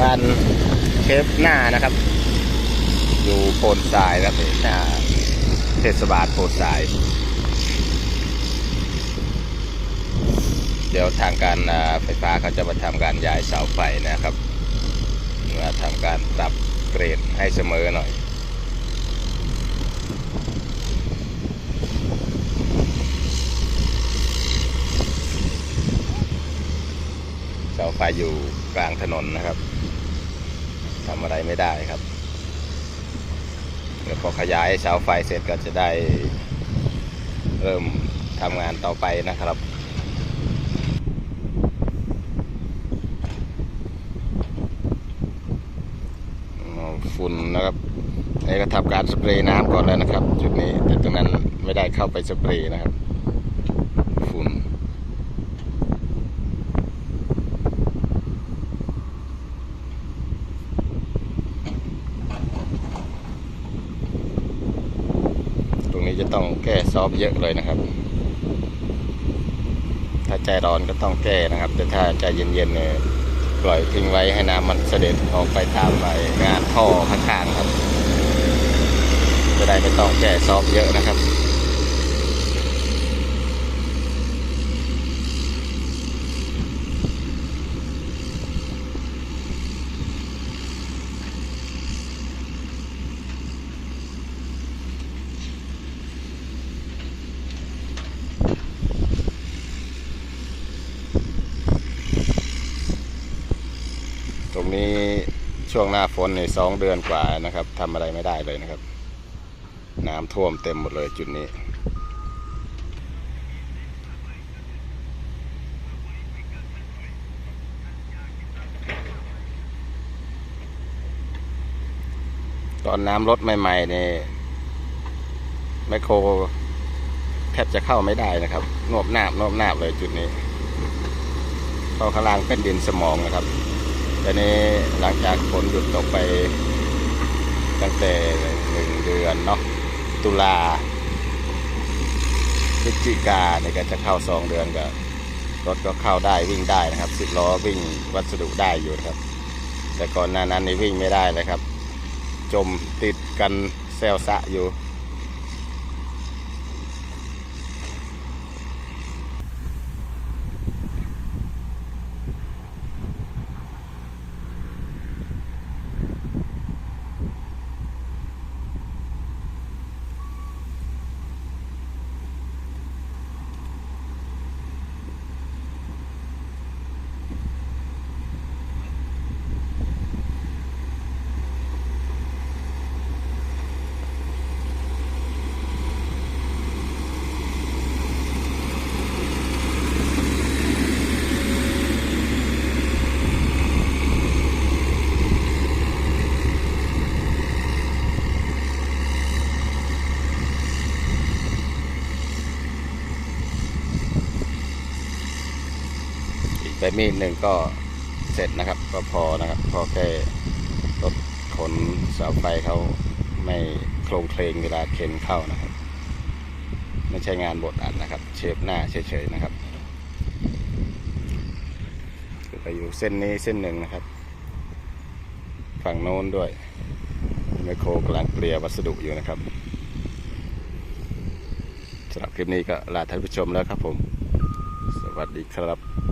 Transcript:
บ้านเชฟหน้านะครับ อยู่โพนทรายครับหน้าเทศบาลโพนทราย เดี๋ยวทางการไฟฟ้าเขาจะมาทำการย้ายเสาไฟนะครับมาทำการปรับเกรดให้เสมอหน่อยเสาไฟอยู่กลางถนนนะครับ ทำอะไรไม่ได้ครับเดี๋ยวพอขยายเสาไฟเสร็จก็จะได้เริ่มทำงานต่อไปนะครับฝุ่นนะครับนี่ก็ทำการสเปรย์น้ำก่อนแล้วนะครับ จุดนี้แต่ตรงนั้นไม่ได้เข้าไปสเปรย์นะครับ ฝุ่น ตรง นี้จะต้องแก้ซอฟเยอะเลยนะครับ ถ้าใจร้อนก็ต้องแก้นะครับ แต่ถ้าใจเย็นๆเนี่ยปล่อยทิ้งไว้ให้น้ำมันเสด็จออกไปตามไปงานท่อข้างๆครับ จะได้ไม่ต้องแก้ซอฟเยอะนะครับ นี้ช่วงหน้าฝนในสองเดือนกว่านะครับทำอะไรไม่ได้เลยนะครับ น้ำท่วมเต็มหมดเลยจุดนี้ ตอนน้ำลดใหม่ๆนี่ไมโครแทบจะเข้าไม่ได้นะครับนวบนาบนวบนาบเลยจุดนี้เพราะข้างล่างเป็นดินสมองนะครับ ต่นี้หลังจากฝนหยุดตกไป ตั้งแต่หนึ่งเดือนเนาะตุลาพฤศจิกาเนี่ยก็จะเข้าสองเดือนก็รถก็เข้าได้วิ่งได้นะครับสิบล้อวิ่งวัสดุได้อยู่นะครับ แต่ก่อนหน้านั้นนี่วิ่งไม่ได้เลยครับ จมติดกันแซวสะอยู่ อีกใบมีดหนึ่งก็เสร็จนะครับ ก็พอนะครับพอแค่รถขนเสาไฟเขาไม่โครงเคลงเวลาเข็นเข้านะครับ ไม่ใช่งานบดอัดนะครับ เชฟหน้าเฉยๆนะครับไปอยู่เส้นนี้เส้นหนึ่งนะครับ ฝั่งโน้นด้วยไมโครกำลังเกลี่ยวัสดุอยู่นะครับสำหรับคลิปนี้ก็ลาท่านผู้ชมแล้วครับผม สวัสดีครับ